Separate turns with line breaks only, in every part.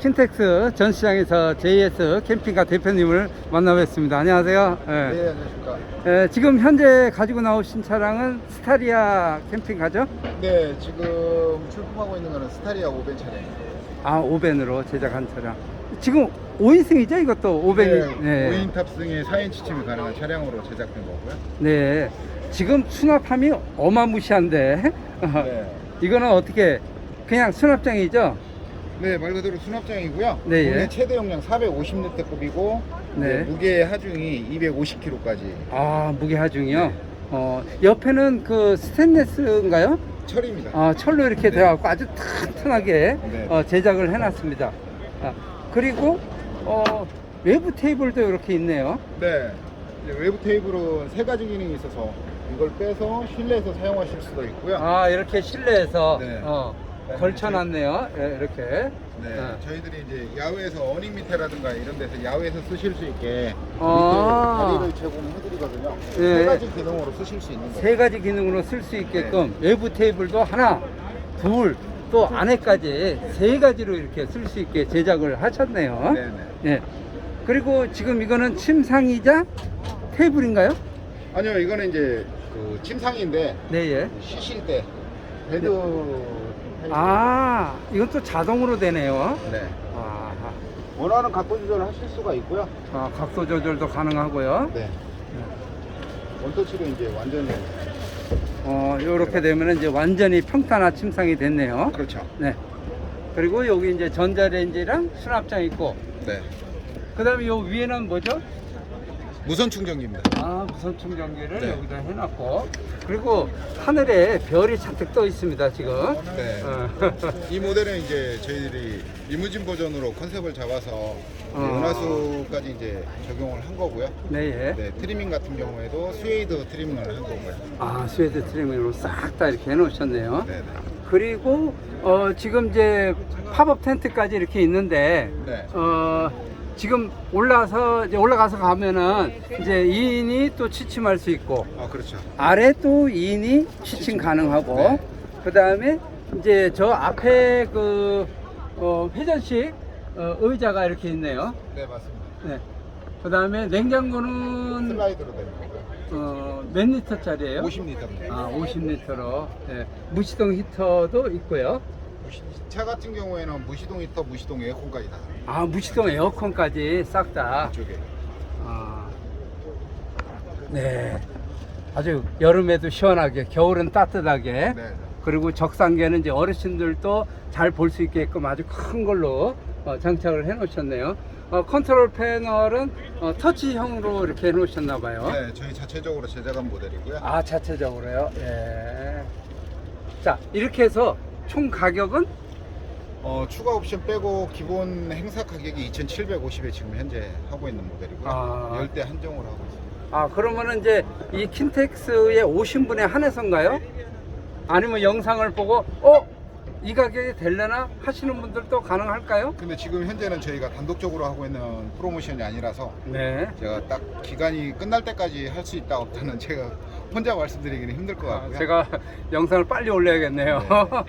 킨텍스 전시장에서 JS 캠핑카 대표님을 만나뵙습니다. 안녕하세요. 예.
네, 안녕하십니까.
예, 지금 현재 가지고 나오신 차량은 스타리아 캠핑카죠?
네, 지금 출품하고 있는 거는 스타리아 5벤 차량입니다.
아, 5벤으로 제작한 차량. 지금 5인승이죠? 이것도 5벤이.
네, 5인 탑승에 4인 취침이 가능한 차량으로 제작된 거고요.
네. 지금 수납함이 어마무시한데.
네.
이거는 어떻게 그냥 수납장이죠?
네, 말 그대로 수납장이고요.
네, 예.
최대 용량 450리터급이고
네.
무게 하중이 250kg까지
아, 무게 하중이요? 어, 옆에는 그 스테인레스인가요?
철입니다.
아, 철로 이렇게
네.
되어갖고 아주 튼튼하게
네.
어, 제작을 해놨습니다. 아, 그리고 어, 외부 테이블도 이렇게 있네요.
네. 이제 외부 테이블은 세 가지 기능이 있어서 이걸 빼서 실내에서 사용하실 수도 있고요.
아, 이렇게 실내에서
네.
어, 걸쳐놨네요. 예, 이렇게.
네,
어.
저희들이 이제 야외에서 어닝 밑에라든가 이런 데서 야외에서 쓰실 수 있게
아.
밑에 다리를 제공해드리거든요.
네.
세 가지 기능으로 쓰실 수 있는 거예요.
세 가지 기능으로 쓸 수 있게끔
네.
외부 테이블도 하나, 둘, 또 안에까지 세 가지로 이렇게 쓸 수 있게 제작을 하셨네요.
네 네.
예. 그리고 지금 이거는 침상이자 테이블인가요?
아니요, 이거는 이제 그 침상인데
네, 예.
쉬실 때 베드 타입.
아, 이건 또 자동으로 되네요.
네.
아,
원하는 각도 조절을 하실 수가 있고요.
아, 각도 조절도 가능하고요.
네. 원터치로 이제 완전히
어, 요렇게 되면 이제 완전히 평탄화 침상이 됐네요.
그렇죠.
네. 그리고 여기 이제 전자레인지랑 수납장 있고,
네.
그 다음에 요 위에는 뭐죠?
무선 충전기입니다.
아, 무선 충전기를
네.
여기다 해놨고, 그리고 하늘에 별이 잔뜩 떠 있습니다, 지금.
네.
어.
이 모델은 이제 저희들이 리무진 버전으로 컨셉을 잡아서 이제
어.
은하수까지 이제 적용을 한 거고요.
네, 예.
네, 트리밍 같은 경우에도 스웨이드 트리밍을 한 거고요.
아, 스웨드 트리밍으로 싹 다 이렇게 해놓으셨네요.
네, 네.
그리고 어, 지금 이제 팝업 텐트까지 이렇게 있는데
네.
어, 지금 올라서 이제 올라가서 가면은 이제 2인이 또 취침할 수 있고
아, 그렇죠.
아래 또 2인이 취침 가능하고
네.
그 다음에 이제 저 앞에 그 어, 회전식 어, 의자가 이렇게 있네요.
네, 맞습니다.
네. 그 다음에 냉장고는
슬라이드로 되는 거고요.
어, 몇 리터짜리예요?
50리터입니다.
아, 50리터로 예, 무시동 히터도 있고요.
차 같은 경우에는 무시동 히터, 무시동 에어컨까지 다
아, 무시동 에어컨까지 싹 다.
이쪽에.
아, 네. 아주 여름에도 시원하게, 겨울은 따뜻하게.
네. 네.
그리고 적상계는 이제 어르신들도 잘 볼 수 있게끔 아주 큰 걸로 어, 장착을 해 놓으셨네요. 어, 컨트롤 패널은 어, 터치형으로 이렇게 해 놓으셨나 봐요.
네, 저희 자체적으로 제작한 모델이고요.
아, 자체적으로요? 예. 자, 이렇게 해서 총 가격은
어, 추가 옵션 빼고 기본 행사 가격이 2,750에 지금 현재 하고 있는 모델이고요.
아.
열대 한정으로 하고 있습니다.
아 그러면은 이제 이 킨텍스에 오신 분에 한해서인가요? 아니면 영상을 보고 어? 이 가격이 될려나 하시는 분들도 가능할까요?
근데 지금 현재는 저희가 단독적으로 하고 있는 프로모션이 아니라서
네.
제가 딱 기간이 끝날 때까지 할 수 있다 없다는 제가 혼자 말씀드리기는 힘들 것
아,
같고요.
제가 영상을 빨리 올려야겠네요.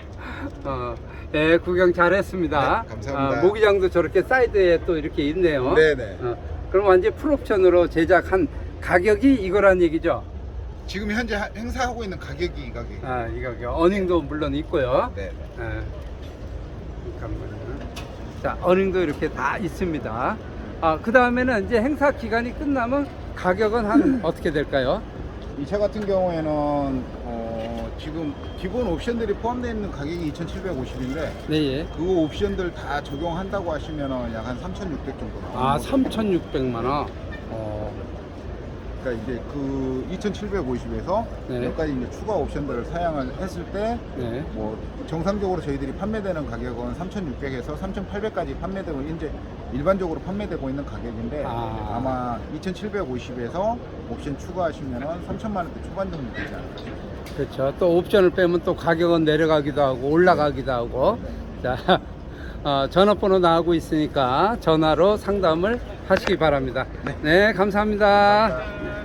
어, 예, 구경 잘했습니다.
네, 감사합니다.
아, 모기장도 저렇게 사이드에 또 이렇게 있네요.
네네.
어, 그럼 완전 풀옵션으로 제작한 가격이 이거란 얘기죠?
지금 현재 하- 행사하고 있는 가격이 이 가격이에요.
아, 이 가격. 어닝도 물론 있고요.
네.
예. 잠깐만요. 자, 어닝도 이렇게 다 있습니다. 아, 그 다음에는 이제 행사 기간이 끝나면 가격은 한 어떻게 될까요?
이 차 같은 경우에는 어, 지금 기본 옵션들이 포함되어 있는 가격이 2,750인데
네, 예.
그 옵션들 다 적용한다고 하시면은 약 한 3,600 정도 나오는
아,
거죠.
3,600만 원. 어,
그러니까 이제 그 2,750에서
네.
몇 가지 이제 추가 옵션들을 사용을 했을 때
네.
뭐 정상적으로 저희들이 판매되는 가격은 3,600에서 3,800까지 판매되고 이제 일반적으로 판매되고 있는 가격인데
아.
아. 마 2,750에서 옵션 추가하시면은 3천만 원대 초반 정도 되지 않을까.
그렇죠. 또 옵션을 빼면 또 가격은 내려가기도 하고 올라가기도 하고. 자, 어, 전화번호 나오고 있으니까 전화로 상담을 하시기 바랍니다. 네, 감사합니다. 네.